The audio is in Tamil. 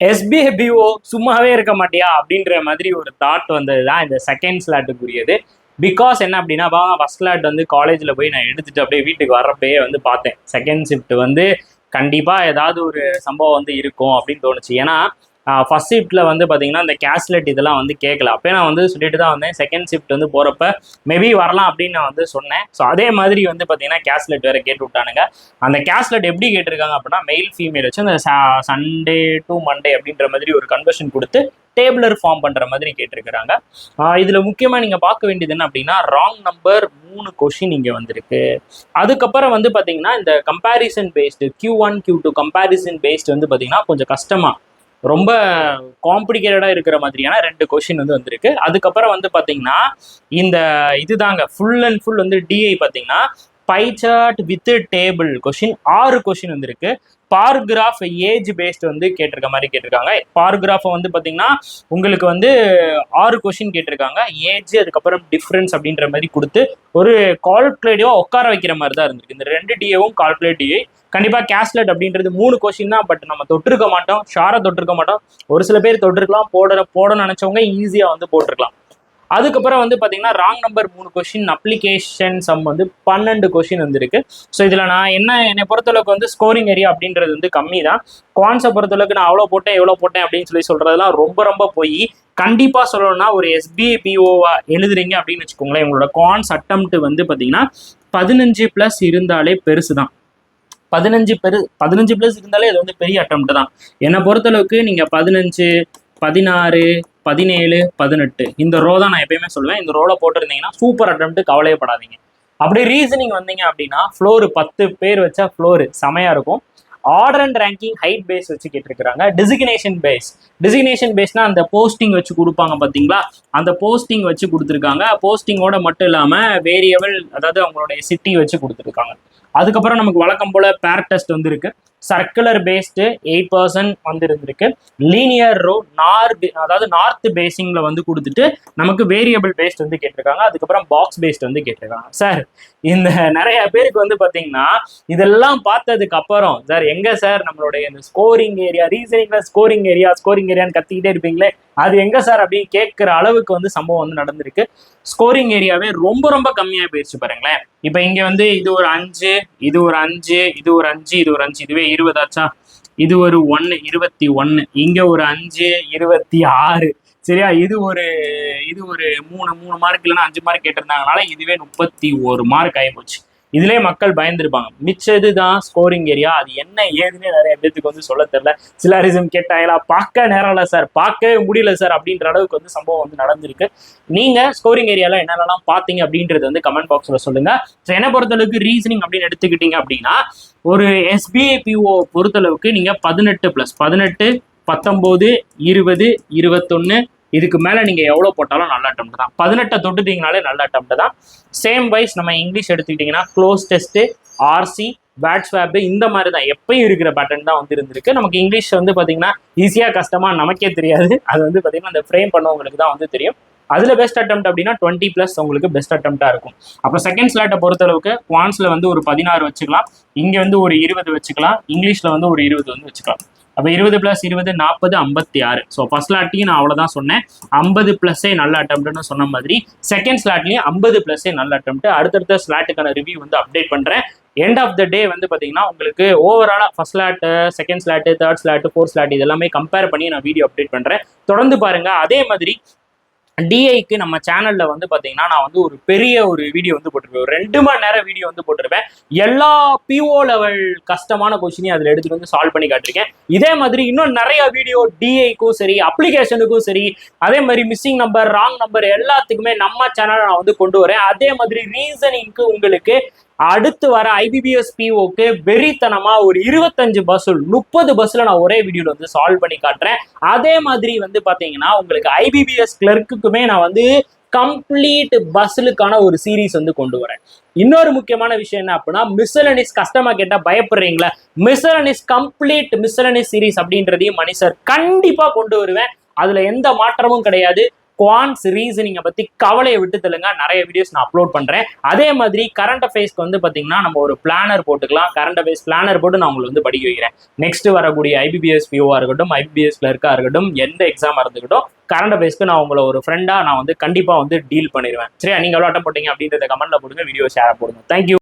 எஸ்பிஐபிஓ சும்மாவே இருக்க மாட்டியா? அப்படின்ற மாதிரி ஒரு தாட் வந்தது தான் இந்த செகண்ட் ஸ்லாட்டுக்குரியது பிகாஸ் என்ன அப்படின்னா ஃபர்ஸ்ட் ஸ்லாட் வந்து காலேஜில் போய் நான் எடுத்துட்டு அப்படியே வீட்டுக்கு வர்றப்பயே வந்து பார்த்தேன். செகண்ட் ஷிஃப்ட் வந்து கண்டிப்பாக ஏதாவது ஒரு சம்பவம் வந்து இருக்கும் அப்படின்னு தோணுச்சு. ஏன்னா ஃபர்ஸ்ட் ஷிஃப்ட்டில் வந்து பார்த்தீங்கன்னா இந்த கேஷ்லெட் இதெல்லாம் வந்து கேட்கல அப்போ நான் வந்து சொல்லிட்டு தான் வந்தேன். செகண்ட் ஷிஃப்ட் வந்து போகிறப்ப மேபி வரலாம் அப்படின்னு நான் வந்து சொன்னேன். ஸோ அதே மாதிரி வந்து பார்த்தீங்கன்னா கேஷ்லெட் வேறு கேட்டு விட்டானுங்க. அந்த கேஷ்லெட் எப்படி கேட்டிருக்காங்க அப்படின்னா மெயில் ஃபீமேல் வச்சு அந்த சண்டே டு மண்டே அப்படின்ற மாதிரி ஒரு கன்வர்ஷன் கொடுத்து டேபிளர் ஃபார்ம் பண்ணுற மாதிரி கேட்டிருக்கிறாங்க. இதில் முக்கியமாக நீங்கள் பார்க்க வேண்டியது என்ன அப்படின்னா ராங் நம்பர் மூணு கொஷின் இங்கே வந்திருக்கு. அதுக்கப்புறம் வந்து பார்த்தீங்கன்னா இந்த comparison based Q one Q two comparison based வந்து பார்த்தீங்கன்னா கொஞ்சம் கஷ்டமாக ரொம்ப காம்ப்ளிகேட்டடாக இருக்கிற மாதிரியான ரெண்டு கொஷின் வந்து வந்திருக்கு. அதுக்கப்புறம் வந்து பார்த்தீங்கன்னா இந்த இதுதாங்க ஃபுல் அண்ட் ஃபுல் வந்து டிஐ பார்த்தீங்கன்னா pie chart with table question ஆறு கொஷின் வந்திருக்கு. பார்கிராஃப் ஏஜ் பேஸ்ட் வந்து கேட்டிருக்க மாதிரி கேட்டிருக்காங்க. பார்கிராஃபை வந்து பார்த்தீங்கன்னா உங்களுக்கு வந்து ஆறு கொஷின் கேட்டிருக்காங்க. ஏஜ் அதுக்கப்புறம் டிஃப்ரென்ஸ் அப்படின்ற மாதிரி கொடுத்து ஒரு கால்குலேட்டிவாக உட்கார வைக்கிற மாதிரி தான் இருந்திருக்கு. இந்த ரெண்டு டிஏவும் கால்குலேட் டிஏ கண்டிப்பாக கேஸ்லெட் அப்படின்றது மூணு கொஷின் தான் பட் நம்ம தொட்டிருக்க மாட்டோம். ஷாரை தொட்டிருக்க மாட்டோம். ஒரு சில பேர் தொட்டிருக்கலாம் போட போட நினச்சவங்க ஈஸியாக வந்து போட்டிருக்கலாம். அதுக்கப்புறம் வந்து பார்த்தீங்கன்னா ராங் நம்பர் மூணு கொஷின் அப்ளிகேஷன் சம் வந்து பன்னெண்டு கொஷின் வந்திருக்கு. ஸோ இதில் நான் என்ன என்னை பொறுத்தளவுக்கு வந்து ஸ்கோரிங் ஏரியா அப்படின்றது வந்து கம்மி தான் குவான்ஸை பொறுத்தளவுக்கு நான் அவ்வளோ போட்டேன் எவ்வளோ போட்டேன் அப்படின்னு சொல்லி சொல்கிறதெல்லாம் ரொம்ப ரொம்ப போய் கண்டிப்பாக சொல்லணும்னா ஒரு எஸ்பிஐ பிஓவா எழுதுறீங்க அப்படின்னு வச்சுக்கோங்களேன். உங்களோட குவான்ஸ் அட்டம்ப்ட் வந்து பார்த்தீங்கன்னா பதினஞ்சு ப்ளஸ் இருந்தாலே பெருசு தான் பதினஞ்சு பெரு பதினஞ்சு ப்ளஸ் இருந்தாலே அது வந்து பெரிய அட்டம்ப்ட் தான். என்னை பொறுத்தளவுக்கு நீங்கள் பதினஞ்சு பதினாறு பதினேழு பதினெட்டு. இந்த ரோ தான் நான் எப்பயுமே சொல்லுவேன். இந்த ரோல போட்டிருந்தீங்கன்னா சூப்பர் அட்டம்ப்ட் கவலையப்படாதீங்க அப்படி ரீசனிங் வந்தீங்க அப்படின்னா ஃப்ளோரு பத்து பேர் வச்சா ஃப்ளோரு செமையா இருக்கும். Order and ranking height base வச்சு கேட்டிருக்கிறாங்க. டிசிக்னேஷன் பேஸ் டிசிக்னேஷன் பேஸ்னா அந்த போஸ்டிங் வச்சு கொடுப்பாங்க பார்த்தீங்களா? அந்த போஸ்டிங் வச்சு கொடுத்துருக்காங்க. போஸ்டிங்கோட மட்டும் இல்லாமல் வேரியபிள் அதாவது அவங்களுடைய சிட்டி வச்சு கொடுத்துருக்காங்க. அதுக்கப்புறம் நமக்கு வழக்கம் போல பேர் டெஸ்ட் வந்துருக்கு. சர்க்குலர் பேஸ்டு எயிட் பர்சன்ட் வந்து இருந்திருக்கு லீனியர் ரோ நார்த் அதாவது நார்த் பேஸிங்கில் வந்து கொடுத்துட்டு நமக்கு வேரியபிள் பேஸ்ட் வந்து கேட்டிருக்காங்க. அதுக்கப்புறம் பாக்ஸ் பேஸ்ட் வந்து கேட்டிருக்காங்க. சார் இந்த நிறைய பேருக்கு வந்து பார்த்தீங்கன்னா இதெல்லாம் பார்த்ததுக்கு அப்புறம் சார் எங்க சார் நம்மளுடைய இந்த ஸ்கோரிங் ஏரியா ரீசனிங்ல ஸ்கோரிங் ஏரியா ஸ்கோரிங் ஏரியான்னு கத்திக்கிட்டே இருப்பீங்களே அது எங்க சார் அப்படின்னு கேட்குற அளவுக்கு வந்து சம்பவம் வந்து நடந்திருக்கு. ஸ்கோரிங் ஏரியாவே ரொம்ப ரொம்ப கம்மியாக போயிடுச்சு பாருங்களேன். இப்போ இங்கே வந்து இது ஒரு அஞ்சு இது ஒரு அஞ்சு இது ஒரு அஞ்சு இது ஒரு அஞ்சு இதுவே இருபதாச்சா இது ஒரு ஒன்னு இருபத்தி ஒன்னு. இங்க ஒரு அஞ்சு இருபத்தி ஆறு. சரியா? இது ஒரு இது ஒரு மூணு மூணு மார்க் இல்லைன்னா அஞ்சு மார்க் கேட்டிருந்தாங்கனால இதுவே முப்பத்தி ஒரு மார்க் ஆயிப்போச்சு. இதுலயே மக்கள் பயந்துருப்பாங்க. மிச்சது தான் ஸ்கோரிங் ஏரியா அது என்ன ஏதுன்னு நிறைய பேத்துக்கு வந்து சொல்ல தெரியல. சிலாரிசம் கேட்டாங்களா? பார்க்க நேரம் இல்லை சார் பார்க்கவே முடியல சார் அப்படின்ற அளவுக்கு வந்து சம்பவம் வந்து நடந்திருக்கு. நீங்க ஸ்கோரிங் ஏரியால என்னென்னலாம் பார்த்தீங்க அப்படின்றது வந்து கமெண்ட் பாக்ஸ்ல சொல்லுங்க. ஸோ என்ன பொறுத்தளவுக்கு ரீசனிங் அப்படின்னு எடுத்துக்கிட்டீங்க அப்படின்னா ஒரு எஸ்பிஐ பிஓ பொறுத்தளவுக்கு நீங்க பதினெட்டு பிளஸ் பதினெட்டு பத்தொம்போது இருபது இருபத்தொன்னு இதுக்கு மேலே நீங்கள் எவ்வளோ போட்டாலும் நல்ல அட்டம் தான். பதினெட்டை தொட்டுட்டிங்கனாலே நல்ல அட்டம் தான். சேம் வைஸ் நம்ம இங்கிலீஷ் எடுத்துக்கிட்டிங்கன்னா க்ளோஸ் டெஸ்ட்டு ஆர்சி பேட் ஸ்வாப்பு இந்த மாதிரி தான். எப்பயும் இருக்கிற பேட்டர்ன் தான் வந்து இருந்திருக்கு. நமக்கு இங்கிலீஷ் வந்து பார்த்தீங்கன்னா ஈஸியாக கஷ்டமாக நமக்கே தெரியாது. அது வந்து பார்த்தீங்கன்னா அந்த ஃப்ரேம் பண்ணவங்களுக்கு தான் வந்து தெரியும். அதில் பெஸ்ட் அட்டம் அப்படின்னா டுவெண்ட்டி ப்ளஸ் உங்களுக்கு பெஸ்ட் அட்டம்ப்டாக இருக்கும். அப்போ செகண்ட் ஸ்லாட்டை பொறுத்தளவுக்கு குவான்ஸில் வந்து ஒரு பதினாறு வச்சுக்கலாம். இங்கே வந்து ஒரு இருபது வச்சுக்கலாம். இங்கிலீஷில் வந்து ஒரு இருபது வந்து வச்சுக்கலாம். அப்போ இருபது ப்ளஸ் இருபது நாற்பது ஐம்பத்தி ஆறு. ஸோ ஃபர்ஸ்ட் ஸ்லாட்லையும் நான் அவ்வளோதான் சொன்னேன். ஐம்பது ப்ளஸ்ஸே நல்ல அட்டம்ப்ட்னு சொன்ன மாதிரி செகண்ட் ஸ்லாட்லையும் ஐம்பது ப்ளஸ்ஸே நல்ல அட்டம்ப்ட் அடுத்தடுத்த ஸ்லாட்டுக்கான ரிவ்யூ வந்து அப்டேட் பண்ணுறேன் எண்ட் ஆஃப் த டே வந்து பார்த்தீங்கன்னா உங்களுக்கு ஓவராலாக first slot second slot third slot fourth slot இதெல்லாமே கம்பேர் பண்ணி நான் வீடியோ அப்டேட் பண்ணுறேன் தொடர்ந்து பாருங்கள் அதே மாதிரி டிஐக்கு நம்ம சேனல்ல வந்து பாத்தீங்கன்னா நான் வந்து ஒரு பெரிய ஒரு வீடியோ வந்து போட்டிருப்பேன். ஒரு ரெண்டு மணி நேரம் வீடியோ வந்து போட்டிருப்பேன். எல்லா பிஓ லெவல் கஷ்டமான கொஸ்டினையும் அதில் எடுத்துட்டு வந்து சால்வ் பண்ணி காட்டிருக்கேன் இதே மாதிரி இன்னும் நிறைய வீடியோ டிஐக்கும் சரி அப்ளிகேஷனுக்கும் சரி அதே மாதிரி மிஸ்ஸிங் நம்பர் ராங் நம்பர் எல்லாத்துக்குமே நம்ம சேனலை நான் வந்து கொண்டு வரேன். அதே மாதிரி ரீசனிங்க்கு உங்களுக்கு அடுத்து வர ஐபிபிஎஸ் பிஓக்கு வெறித்தனமா ஒரு இருபத்தஞ்சு பஸ்ஸுல் முப்பது பஸ்ல நான் ஒரே வீடியோல வந்து சால்வ் பண்ணி காட்டுறேன். அதே மாதிரி வந்து பாத்தீங்கன்னா உங்களுக்கு ஐபிபிஎஸ் கிளர்க்குக்குமே நான் வந்து கம்ப்ளீட் பஸ்ஸுக்கான ஒரு சீரீஸ் வந்து கொண்டு வரேன். இன்னொரு முக்கியமான விஷயம் என்ன அப்படின்னா மிசலனிஸ் கஷ்டமா கேட்டா பயப்படுறீங்களா? மிசலனிஸ் கம்ப்ளீட் மிசலனிஸ் சீரீஸ் அப்படின்றதையும் மணி சார் கண்டிப்பா கொண்டு வருவேன். அதுல எந்த மாற்றமும் கிடையாது. குவான்ஸ் ரீசனிங்கை பத்தி கவலையை விட்டு தெலுங்க நிறைய வீடியோஸ் நான் அப்லோட் பண்றேன். அதே மாதிரி கரண்ட் அஃபேர்ஸ்க்கு வந்து பாத்தீங்கன்னா நம்ம ஒரு பிளானர் போட்டுக்கலாம். கரண்ட் அஃபேர்ஸ் பிளானர் போட்டு நான் உங்களுக்கு வந்து படிக்க வைக்கிறேன். நெக்ஸ்ட் வரக்கூடிய ஐபிபிஎஸ் பிஓவா இருக்கட்டும் ஐபிபிஎஸ் கிளர்க்கா இருக்கட்டும் எந்த எக்ஸாமா இருந்துக்கட்டும் கரண்ட் அஃபேர்ஸ்க்கு நான் உங்களை ஒரு ஃப்ரெண்டா நான் வந்து கண்டிப்பா வந்து டீல் பண்ணிடுவேன். சரியா? நீங்க எவ்வளோ அட்டம் போட்டீங்க அப்படின்றத கமெண்ட்ல போடுங்க. வீடியோ ஷேர் போடுங்க. தேங்க்யூ